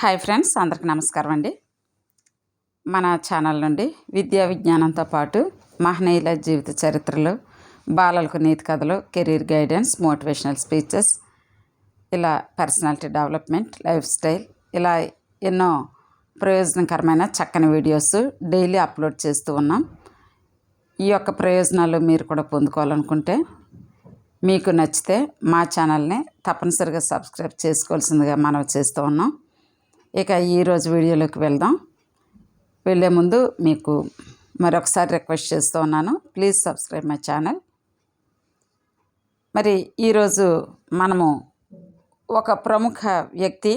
Hi friends అందరికి నమస్కారం అండి. మన ఛానల్ నుండి విద్యా విజ్ఞానంతో పాటు మహనీయుల జీవిత చరిత్రలు బాలలకు నీతి కథలు కెరీర్ గైడెన్స్ మోటివేషనల్ స్పీచెస్ ఇలా పర్సనాలిటీ డెవలప్మెంట్ లైఫ్ స్టైల్ ఇలా ఎన్నో ప్రయోజనకరమైన చక్కని వీడియోస్ డైలీ అప్లోడ్ చేస్తూ ఉన్నాం. ఈ యొక్క ప్రయోజనాలు మీరు కూడా పొందుకోవాలనుకుంటే మీకు నచ్చితే మా ఛానల్ని తప్పనిసరిగా సబ్స్క్రైబ్ చేసుకోవాల్సిందిగా మనం చేస్తూ ఉన్నాం. ఇక ఈరోజు వీడియోలోకి వెళ్దాం. వెళ్ళే ముందు మీకు మరొకసారి రిక్వెస్ట్ చేస్తూ ఉన్నాను. Please subscribe my channel. మరి ఈరోజు మనము ఒక ప్రముఖ వ్యక్తి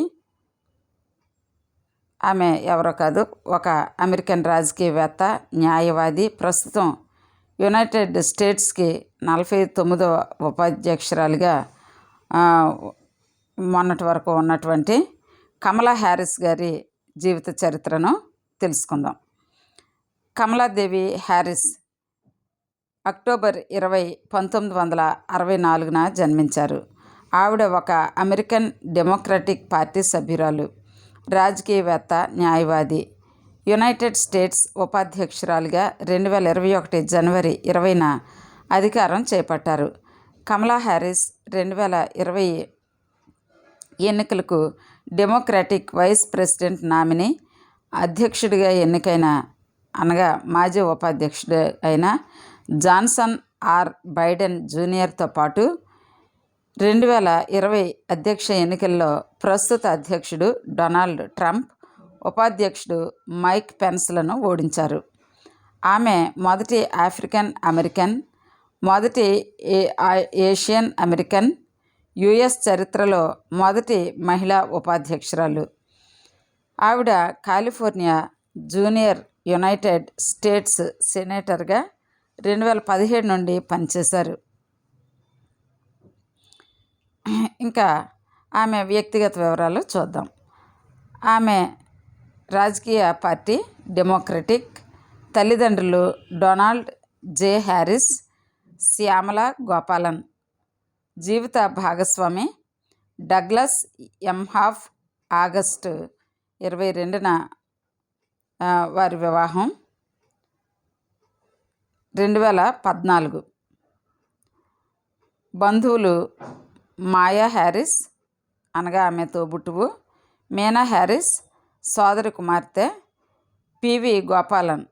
ఆమె ఎవరో కాదు ఒక అమెరికన్ రాజకీయవేత్త న్యాయవాది ప్రస్తుతం యునైటెడ్ స్టేట్స్కి నలభై తొమ్మిదవ ఉపాధ్యక్షురాలుగా మొన్నటి వరకు ఉన్నటువంటి కమలా హ్యారిస్ గారి జీవిత చరిత్రను తెలుసుకుందాం. కమలాదేవి హ్యారిస్ అక్టోబర్ ఇరవై పంతొమ్మిది వందల అరవై నాలుగున జన్మించారు. ఆవిడ ఒక అమెరికన్ డెమోక్రటిక్ పార్టీ సభ్యురాలు రాజకీయవేత్త న్యాయవాది యునైటెడ్ స్టేట్స్ ఉపాధ్యక్షురాలిగా రెండు వేల ఇరవై ఒకటి జనవరి ఇరవైన అధికారం చేపట్టారు. కమలా హ్యారిస్ రెండు వేల ఇరవై ఎన్నికలకు డెమోక్రాటిక్ వైస్ ప్రెసిడెంట్ నామినీ అధ్యక్షుడిగా ఎన్నికైన అనగా మాజీ ఉపాధ్యక్షుడు అయిన జాన్సన్ ఆర్ బైడెన్ జూనియర్తో పాటు రెండు వేల ఇరవై అధ్యక్ష ఎన్నికల్లో ప్రస్తుత అధ్యక్షుడు డొనాల్డ్ ట్రంప్ ఉపాధ్యక్షుడు మైక్ పెన్స్లను ఓడించారు. ఆమె మొదటి ఆఫ్రికన్ అమెరికన్ మొదటి ఏ- ఏషియన్ అమెరికన్ యుఎస్ చరిత్రలో మొదటి మహిళా ఉపాధ్యక్షురాలు. ఆవిడ కాలిఫోర్నియా జూనియర్ యునైటెడ్ స్టేట్స్ సెనేటర్గా రెండు వేల పదిహేడు నుండి పనిచేశారు. ఇంకా ఆమె వ్యక్తిగత వివరాలు చూద్దాం. ఆమె రాజకీయ పార్టీ డెమోక్రటిక్ తల్లిదండ్రులు Donald J Harris Shyamala Gopalan జీవిత భాగస్వామి డగ్లస్ ఎంహాఫ్ ఆగస్టు ఇరవై రెండున వారి వివాహం. రెండు వేల పద్నాలుగు. బంధువులు మాయా హ్యారిస్ అనగా ఆమె తోబుట్టువు మీనా హ్యారిస్ సోదరి కుమార్తె పివి గోపాలన్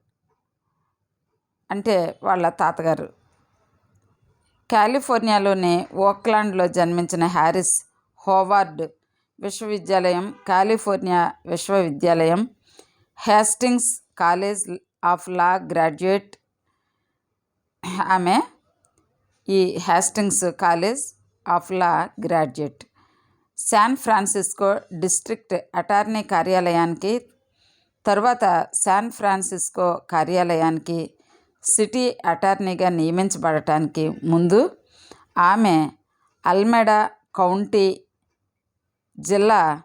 అంటే వాళ్ళ తాతగారు. కాలిఫోర్నియాలోని ఓక్లాండ్లో జన్మించిన హ్యారిస్ హోవార్డ్ విశ్వవిద్యాలయం కాలిఫోర్నియా విశ్వవిద్యాలయం Hastings College of Law graduate ఆమె ఈ Hastings College of Law graduate. San Francisco district attorney కార్యాలయానికి తరువాత శాన్ ఫ్రాన్సిస్కో కార్యాలయానికి సిటీ అటార్నీగా నియమించబడటానికి ముందు ఆమె అల్మెడా కౌంటీ జిల్లా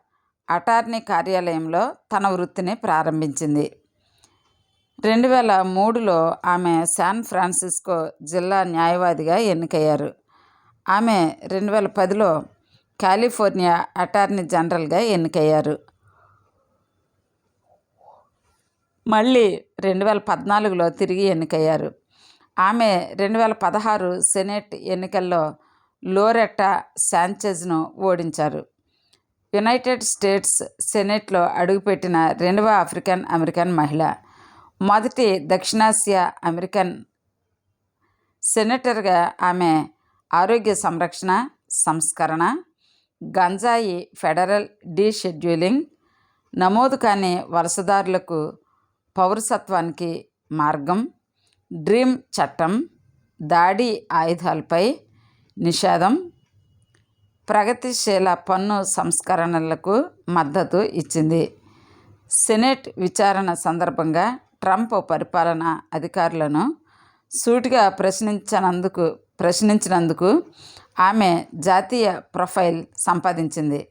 అటార్నీ కార్యాలయంలో తన వృత్తిని ప్రారంభించింది. రెండు వేల మూడులో ఆమె శాన్ ఫ్రాన్సిస్కో జిల్లా న్యాయవాదిగా ఎన్నికయ్యారు. ఆమె రెండు వేల పదిలో కాలిఫోర్నియా అటార్నీ జనరల్గా ఎన్నికయ్యారు. మళ్ళీ రెండు వేల పద్నాలుగులో తిరిగి ఎన్నికయ్యారు. ఆమె రెండు వేల పదహారు సెనేట్ ఎన్నికల్లో లోరెట్టా శాంచెజ్ను ఓడించారు. యునైటెడ్ స్టేట్స్ సెనెట్లో అడుగుపెట్టిన రెండవ ఆఫ్రికన్ అమెరికన్ మహిళ మొదటి దక్షిణాసియా అమెరికన్ సెనేటర్గా ఆమె ఆరోగ్య సంరక్షణ సంస్కరణ గంజాయి ఫెడరల్ డీషెడ్యూలింగ్ నమోదు కాని వలసదారులకు పౌరసత్వానికి మార్గం డ్రీమ్ చట్టం దాడి ఆయుధాలపై నిషేధం ప్రగతిశీల పన్ను సంస్కరణలకు మద్దతు ఇచ్చింది. సెనెట్ విచారణ సందర్భంగా ట్రంప్ పరిపాలన అధికారులను సూటిగా ప్రశ్నించనందుకు ప్రశ్నించినందుకు ఆమె జాతీయ ప్రొఫైల్ సంపాదించింది.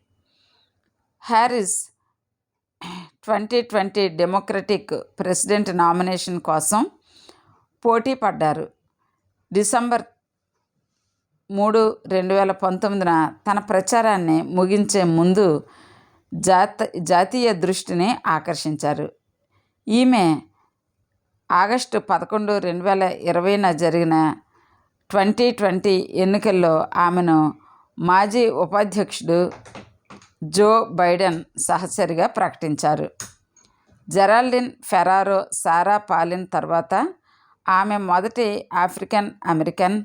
Harris twenty twenty Democratic president nomination కోసం పోటీ పడ్డారు. డిసెంబర్ మూడు రెండు వేల పంతొమ్మిదిన తన ప్రచారాన్ని ముగించే ముందు జాత జాతీయ దృష్టిని ఆకర్షించారు. ఈమె ఆగస్టు పదకొండు రెండు వేల ఇరవైన జరిగిన ట్వంటీ ట్వంటీ ఎన్నికల్లో ఆమెను మాజీ ఉపాధ్యక్షుడు జో బైడెన్ సహచరిగా ప్రకటించారు. జెరాల్డిన్ ఫెరారో సారా పాలిన్ తర్వాత ఆమె మొదటి ఆఫ్రికన్ అమెరికన్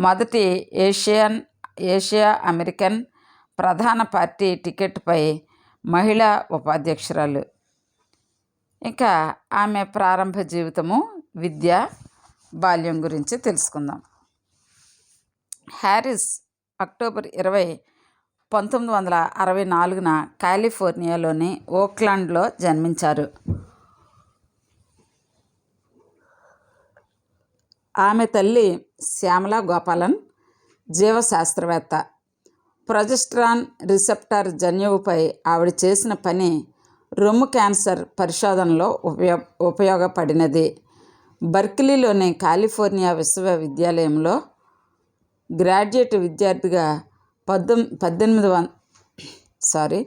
మొదటి ఏషియన్ ఏషియా అమెరికన్ ప్రధాన పార్టీ టికెట్పై మహిళా ఉపాధ్యక్షురాలు. ఇంకా ఆమె ప్రారంభ జీవితము విద్య బాల్యం గురించి తెలుసుకుందాం. హ్యారిస్ అక్టోబర్ ఇరవై పంతొమ్మిది వందల అరవై నాలుగున కాలిఫోర్నియాలోని ఓక్లాండ్లో జన్మించారు. ఆమె తల్లి శ్యామల గోపాలన్ జీవశాస్త్రవేత్త. ప్రొజెస్ట్రాన్ రిసెప్టర్ జన్యువుపై ఆవిడ చేసిన పని రొమ్ము క్యాన్సర్ పరిశోధనలో ఉపయో ఉపయోగపడినది. బర్కిలీలోని కాలిఫోర్నియా విశ్వవిద్యాలయంలో గ్రాడ్యుయేట్ విద్యార్థిగా పద్దెం పద్దెనిమిది వం సారీ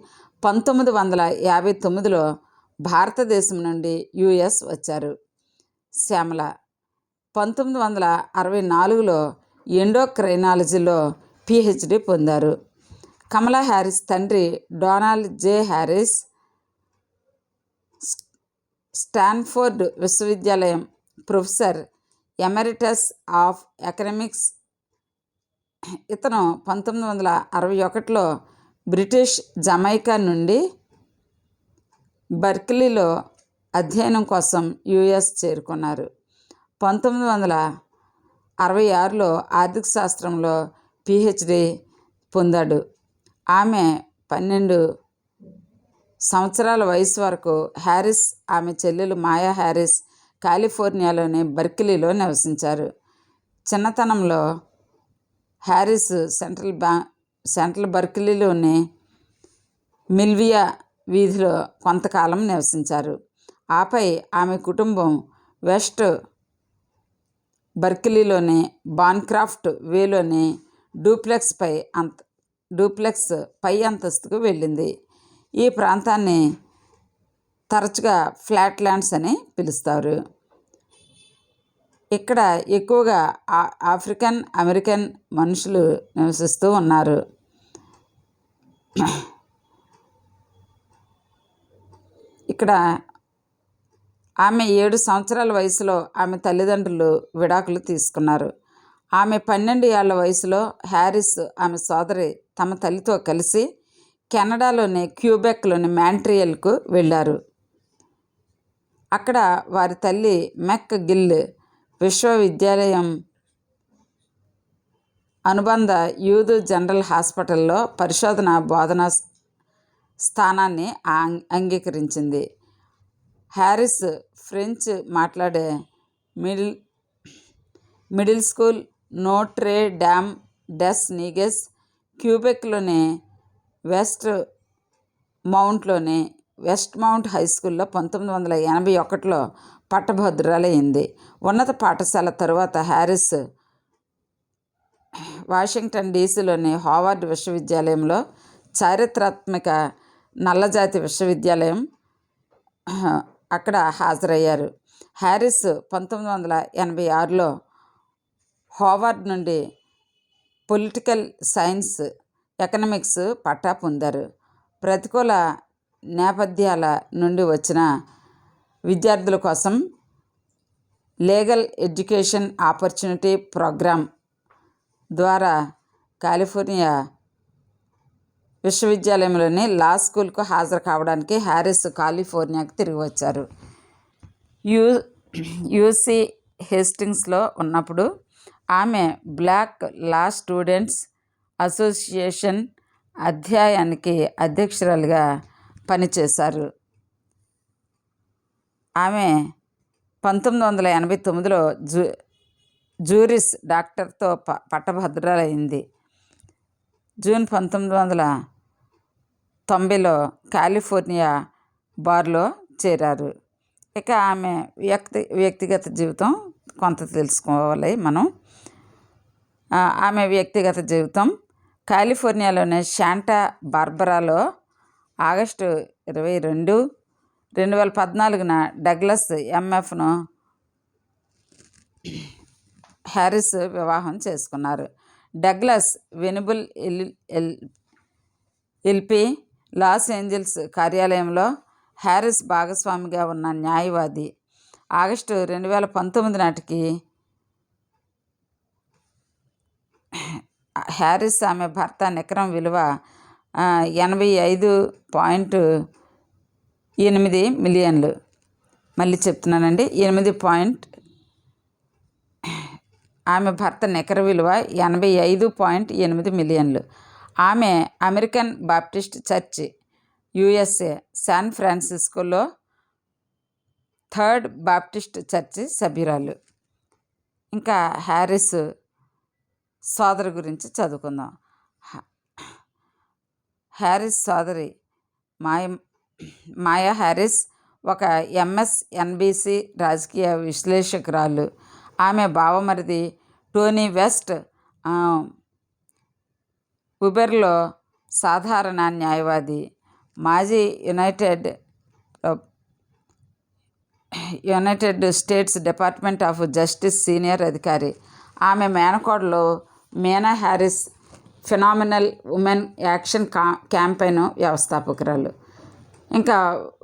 పంతొమ్మిది వందల యాభై తొమ్మిదిలో భారతదేశం నుండి యుఎస్ వచ్చారు శ్యామల. పంతొమ్మిది వందల అరవై నాలుగులో ఎండోక్రైనాలజీలో పిహెచ్డి పొందారు. కమలా హ్యారిస్ తండ్రి డొనాల్డ్ జే. హ్యారిస్ స్టాన్ఫోర్డ్ విశ్వవిద్యాలయం ప్రొఫెసర్ ఎమెరిటస్ ఆఫ్ ఎకనమిక్స్ ఇతను పంతొమ్మిది వందల అరవై ఒకటిలో బ్రిటిష్ జమైకా నుండి బర్క్లీలో అధ్యయనం కోసం యుఎస్ చేరుకున్నారు. పంతొమ్మిది వందల అరవై ఆరులో ఆర్థిక శాస్త్రంలో పిహెచ్డి పొందాడు. ఆమె పన్నెండు సంవత్సరాల వయసు వరకు హ్యారిస్ ఆమె చెల్లెలు మాయా హ్యారిస్ కాలిఫోర్నియాలోని బర్కిలీలో నివసించారు. చిన్నతనంలో హ్యారిస్ సెంట్రల్ బ్యా సెంట్రల్ బర్కిలీలోని మిల్వియా వీధిలో కొంతకాలం నివసించారు. ఆపై ఆమె కుటుంబం వెస్ట్ బర్కిలీలోని బాన్క్రాఫ్ట్ వేలోని డూప్లెక్స్ పై అంత డూప్లెక్స్ పై అంతస్తుకు వెళ్ళింది. ఈ ప్రాంతాన్ని తరచుగా ఫ్లాట్ ల్యాండ్స్ అని పిలుస్తారు. ఇక్కడ ఎక్కువగా ఆఫ్రికన్ అమెరికన్ మనుషులు నివసిస్తూ ఉన్నారు. ఇక్కడ ఆమె ఏడు సంవత్సరాల వయసులో ఆమె తల్లిదండ్రులు విడాకులు తీసుకున్నారు. ఆమె పన్నెండు ఏళ్ళ వయసులో హ్యారిస్ ఆమె సోదరి తమ తల్లితో కలిసి కెనడాలోని క్యూబెక్లోని మ్యాంట్రియల్కు వెళ్ళారు. అక్కడ వారి తల్లి మెక్ గిల్ విశ్వవిద్యాలయం అనుబంధ యూదు జనరల్ హాస్పిటల్లో పరిశోధన బోధనా స్థానాన్ని అంగీకరించింది. హ్యారిస్ ఫ్రెంచ్ మాట్లాడే middle middle school Notre Dame des Neiges క్యూబెక్లోని వెస్ట్ మౌంట్లోని వెస్ట్ మౌంట్ హై స్కూల్లో పంతొమ్మిది వందల ఎనభై ఒకటిలో పట్టభద్రురాలైంది ఉన్నత పాఠశాల తరువాత హ్యారిస్ వాషింగ్టన్ డీసీలోని హోవార్డ్ విశ్వవిద్యాలయంలో చారిత్రాత్మక నల్లజాతి విశ్వవిద్యాలయం అక్కడ హాజరయ్యారు. హ్యారిస్ పంతొమ్మిది వందల ఎనభై ఆరులో హోవార్డ్ నుండి పొలిటికల్ సైన్స్ ఎకనమిక్స్ పట్టా పొందారు. ప్రతికూల నేపథ్యాల నుండి వచ్చిన విద్యార్థుల కోసం లీగల్ ఎడ్యుకేషన్ ఆపర్చునిటీ ప్రోగ్రామ్ ద్వారా కాలిఫోర్నియా విశ్వవిద్యాలయంలోని లా స్కూల్కు హాజరు కావడానికి హ్యారిస్ కాలిఫోర్నియాకు తిరిగి వచ్చారు. యూ యూసీ హేస్టింగ్స్లో ఉన్నప్పుడు ఆమె బ్లాక్ లా స్టూడెంట్స్ అసోసియేషన్ అధ్యాయానికి అధ్యక్షురాలుగా పనిచేశారు. ఆమె పంతొమ్మిది వందల ఎనభై తొమ్మిదిలో జూ జూరిస్ డాక్టర్తో ప పట్టభద్రులైంది జూన్ పంతొమ్మిది వందల తొంభైలో కాలిఫోర్నియా బార్లో చేరారు. ఇక ఆమె వ్యక్తి వ్యక్తిగత జీవితం కొంత తెలుసుకోవాలి మనం. ఆమె వ్యక్తిగత జీవితం కాలిఫోర్నియాలోని శాంటా బార్బరాలో ఆగస్టు ఇరవై రెండు రెండు వేల పద్నాలుగున డగ్లస్ ఎంఎఫ్ను హ్యారిస్ వివాహం చేసుకున్నారు. Douglas Venable L L LLP Los Angeles కార్యాలయంలో హ్యారిస్ భాగస్వామిగా ఉన్న న్యాయవాది ఆగస్టు రెండు వేల పంతొమ్మిది నాటికి హ్యారిస్ ఆమె భర్త నికరం విలువ ఎనభై ఐదు పాయింట్ ఎనిమిది మిలియన్లు. మళ్ళీ చెప్తున్నానండి ఎనిమిది పాయింట్ ఆమె భర్త నికర విలువ ఎనభై ఐదు పాయింట్ ఎనిమిది మిలియన్లు. ఆమె American Baptist Church USA San ఫ్రాన్సిస్కోలో third Baptist Church సభ్యురాలు. ఇంకా హ్యారిస్ సోదరి గురించి చదువుకుందాం. హ్యారిస్ సోదరి మాయ మాయా హ్యారిస్ ఒక ఎంఎస్ఎన్బిసి రాజకీయ విశ్లేషకురాలు. ఆమె బావమరిది టోనీ వెస్ట్. ఉబెర్లో సాధారణ న్యాయవాది. మాజీ United United States Department of Justice senior అధికారి. ఆమె మేనకోడలో Meena Harris phenomenal woman action కా క్యాంపెయిన్ వ్యవస్థాపకురాలు. ఇంకా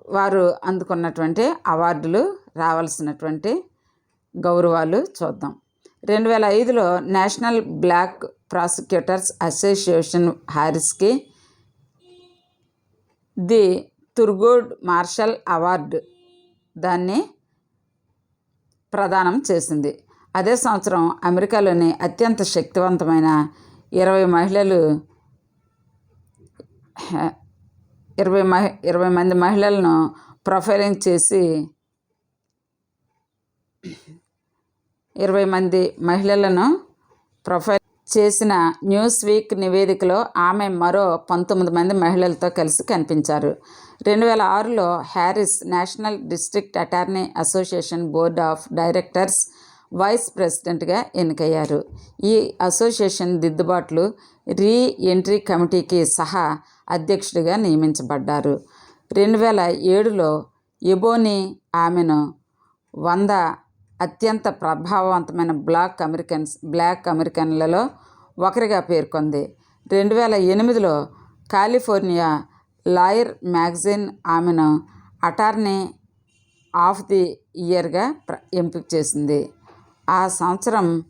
వారు అందుకున్నటువంటి అవార్డులు రావాల్సినటువంటి గౌరవాలు చూద్దాం. రెండు వేల ఐదులో నేషనల్ బ్లాక్ ప్రాసిక్యూటర్స్ అసోసియేషన్ హారిస్కి ది తుర్గోడ్ మార్షల్ అవార్డు దాన్ని ప్రదానం చేసింది. అదే సంవత్సరం అమెరికాలోని అత్యంత శక్తివంతమైన ఇరవై మహిళలు ఇరవై మహి ఇరవై మంది మహిళలను ప్రొఫైలింగ్ చేసి ఇరవై మంది మహిళలను ప్రొఫైల్ చేసిన న్యూస్ వీక్ నివేదికలో ఆమె మరో పంతొమ్మిది మంది మహిళలతో కలిసి కనిపించారు. రెండు వేల ఆరులో Harris National District Attorney Association board of directors vice ప్రెసిడెంట్గా ఎన్నికయ్యారు. ఈ అసోసియేషన్ దిద్దుబాట్లు రీ ఎంట్రీ కమిటీకి సహా అధ్యక్షుడిగా నియమించబడ్డారు. రెండు వేల ఏడులో ఎబోని ఆమెను వంద అత్యంత ప్రభావవంతమైన బ్లాక్ అమెరికన్స్ బ్లాక్ అమెరికన్లలో ఒకరిగా పేర్కొంది. రెండు వేల ఎనిమిదిలో కాలిఫోర్నియా లాయర్ మ్యాగజైన్ ఆమెను అటార్నీ ఆఫ్ ది ఇయర్గా ప్ర ఎంపిక చేసింది. ఆ సంవత్సరం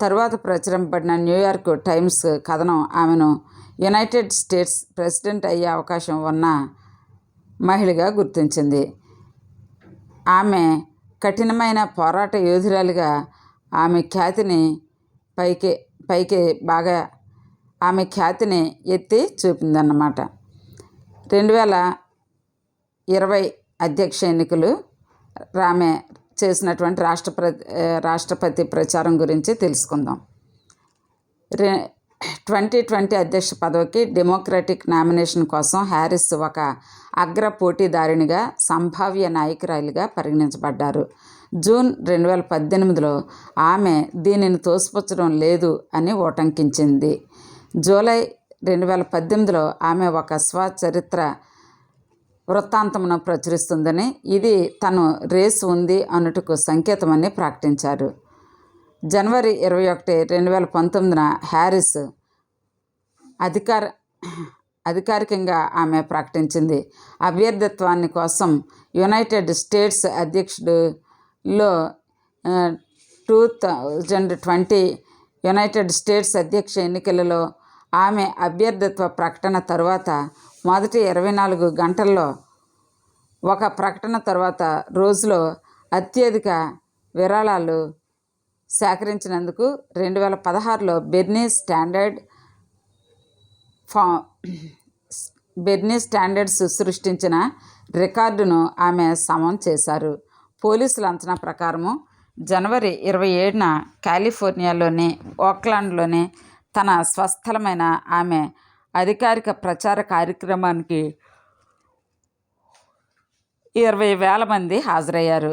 తరువాత ప్రచురింపబడిన న్యూయార్క్ టైమ్స్ కథనం ఆమెను యునైటెడ్ స్టేట్స్ ప్రెసిడెంట్ అయ్యే అవకాశం ఉన్న మహిళగా గుర్తించింది. ఆమె కఠినమైన పోరాట యోధురాలుగా ఆమె ఖ్యాతిని పైకి పైకి బాగా ఆమె ఖ్యాతిని ఎత్తి చూపిందన్నమాట. రెండు వేల ఇరవై అధ్యక్ష ఎన్నికలు ఆమె చేసినటువంటి రాష్ట్రప్రతి రాష్ట్రపతి ప్రచారం గురించి తెలుసుకుందాం. రే ట్వంటీ ట్వంటీ అధ్యక్ష పదవికి డెమోక్రటిక్ నామినేషన్ కోసం హ్యారిస్ ఒక అగ్ర పోటీదారునిగా సంభావ్య నాయకురాలిగా పరిగణించబడ్డారు. జూన్ రెండు వేల పద్దెనిమిదిలో ఆమె దీనిని తోసిపుచ్చడం లేదు అని ఓటంకించింది. జూలై రెండు వేల పద్దెనిమిదిలో ఆమె ఒక స్వచరిత్ర వృత్తాంతమును ప్రచురిస్తుందని ఇది తను రేసు ఉంది అన్నట్టుకు సంకేతమని ప్రకటించారు. జనవరి ఇరవై ఒకటి రెండు వేల పంతొమ్మిదిన హ్యారిస్ అధికార అధికారికంగా ఆమె ప్రకటించింది. అభ్యర్థిత్వాన్ని కోసం United States అధ్యక్షుడులో two thousand twenty United States అధ్యక్ష ఎన్నికలలో ఆమె అభ్యర్థిత్వ ప్రకటన తర్వాత మొదటి ఇరవై నాలుగు గంటల్లో ఒక ప్రకటన తర్వాత రోజులో అత్యధిక విరాళాలు సేకరించినందుకు రెండు వేల పదహారులో బెర్నీ స్టాండర్డ్ ఫా బెర్నీ స్టాండర్డ్స్ సృష్టించిన రికార్డును ఆమె సమం చేశారు. పోలీసుల అంచనా ప్రకారము జనవరి ఇరవై ఏడున కాలిఫోర్నియాలోని ఓక్లాండ్లోని తన స్వస్థలమైన ఆమె అధికారిక ప్రచార కార్యక్రమానికి ఇరవై వేల మంది హాజరయ్యారు.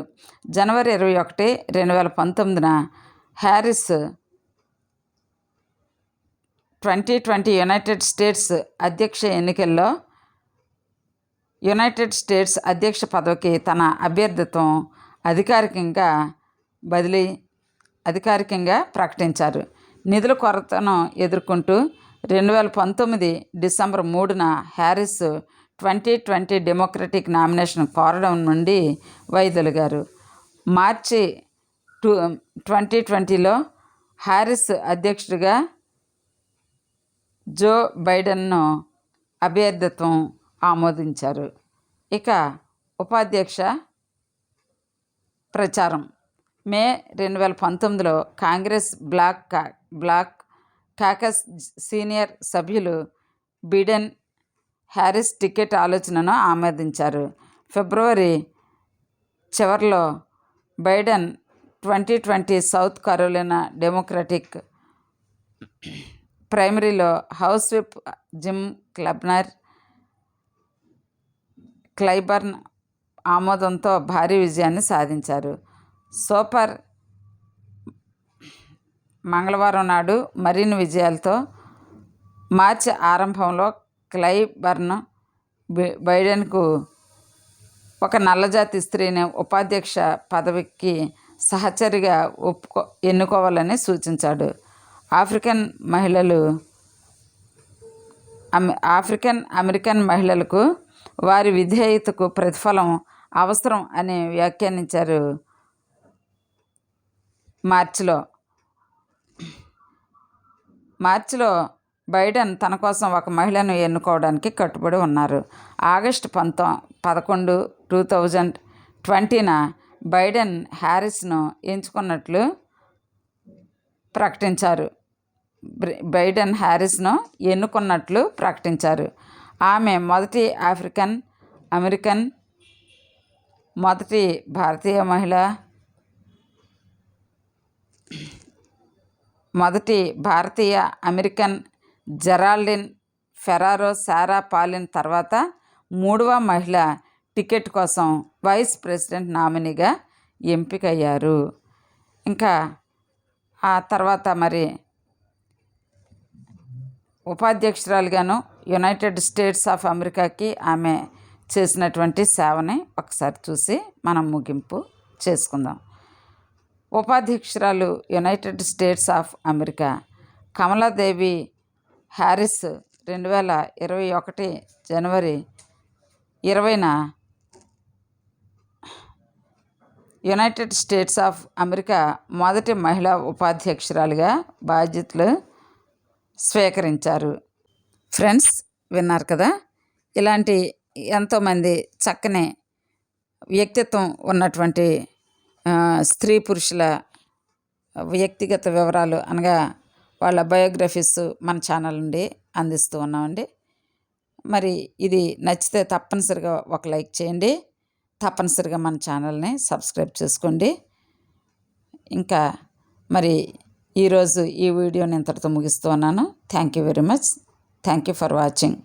జనవరి ఇరవై ఒకటి రెండు వేల పంతొమ్మిదిన Harris twenty twenty United States అధ్యక్ష ఎన్నికల్లో యునైటెడ్ స్టేట్స్ అధ్యక్ష పదవికి తన అభ్యర్థిత్వం అధికారికంగా బదిలీ అధికారికంగా ప్రకటించారు. నిధుల కొరతను ఎదుర్కొంటూ రెండు వేల పంతొమ్మిది డిసెంబర్ మూడున Harris twenty twenty Democratic nomination కోరడం నుండి వైదొలిగారు. మార్చి టూ ట్వంటీ ట్వంటీలో హ్యారిస్ అధ్యక్షుడిగా జో బైడెన్ను అభ్యర్థిత్వం ఆమోదించారు. ఇక ఉపాధ్యక్ష ప్రచారం. మే రెండు వేల పంతొమ్మిదిలో కాంగ్రెస్ బ్లాక్ కా బ్లాక్ కాకస్ సీనియర్ సభ్యులు బిడెన్ హ్యారిస్ టికెట్ ఆలోచనను ఆమోదించారు. ఫిబ్రవరి చివరిలో Biden twenty twenty South Carolina Democratic ప్రైమరీలో House whip Jim క్లబ్నర్ Clyburn ఆమోదంతో భారీ విజయాన్ని సాధించారు. సూపర్ మంగళవారం నాడు మరిన్ని విజయాలతో మార్చి ఆరంభంలో క్లైబర్న్ బైడెన్కు ఒక నల్లజాతి స్త్రీని ఉపాధ్యక్ష పదవికి సహచరిగా ఒప్పుకో ఎన్నుకోవాలని సూచించాడు. ఆఫ్రికన్ మహిళలు ఆఫ్రికన్ అమెరికన్ మహిళలకు వారి విధేయతకు ప్రతిఫలం అవసరం అని వ్యాఖ్యానించారు మార్చిలో. మార్చిలో బైడెన్ తన కోసం ఒక మహిళను ఎన్నుకోవడానికి కట్టుబడి ఉన్నారు. ఆగస్టు పంతొ పదకొండు టూ థౌజండ్ ట్వంటీన బైడెన్ హ్యారిస్ను ఎంచుకున్నట్లు ప్రకటించారు. బైడెన్ హ్యారిస్ను ఎన్నుకున్నట్లు ప్రకటించారు. ఆమె మొదటి ఆఫ్రికన్ అమెరికన్ మొదటి భారతీయ మహిళ మొదటి భారతీయ American Geraldine Ferraro Sarah Palin తర్వాత మూడవ మహిళ టికెట్ కోసం వైస్ ప్రెసిడెంట్ నామినీగా ఎంపికయ్యారు. ఇంకా ఆ తర్వాత మరి ఉపాధ్యక్షురాలుగాను యునైటెడ్ స్టేట్స్ ఆఫ్ అమెరికాకి ఆమె చేసినటువంటి సేవని ఒకసారి చూసి మనం ముగింపు చేసుకుందాం. ఉపాధ్యక్షురాలు United States of America Kamala Devi Harris రెండు వేల ఇరవై ఒకటి జనవరి ఇరవైన యునైటెడ్ స్టేట్స్ ఆఫ్ అమెరికా మొదటి మహిళా ఉపాధ్యక్షురాలుగా బాధ్యతలు స్వీకరించారు. ఫ్రెండ్స్ విన్నారు కదా? ఇలాంటి ఎంతోమంది చక్కని వ్యక్తిత్వం ఉన్నటువంటి స్త్రీ పురుషుల వ్యక్తిగత వివరాలు అనగా వాళ్ళ బయోగ్రఫీస్ మన ఛానల్ నుండి అందిస్తూ ఉన్నామండి. మరి ఇది నచ్చితే తప్పనిసరిగా ఒక లైక్ చేయండి. తప్పనిసరిగా మన ఛానల్ని సబ్స్క్రైబ్ చేసుకోండి. ఇంకా మరి ఈరోజు ఈ వీడియోని ఇంతటితో ముగిస్తూ ఉన్నాను. Thank you very much thank you for watching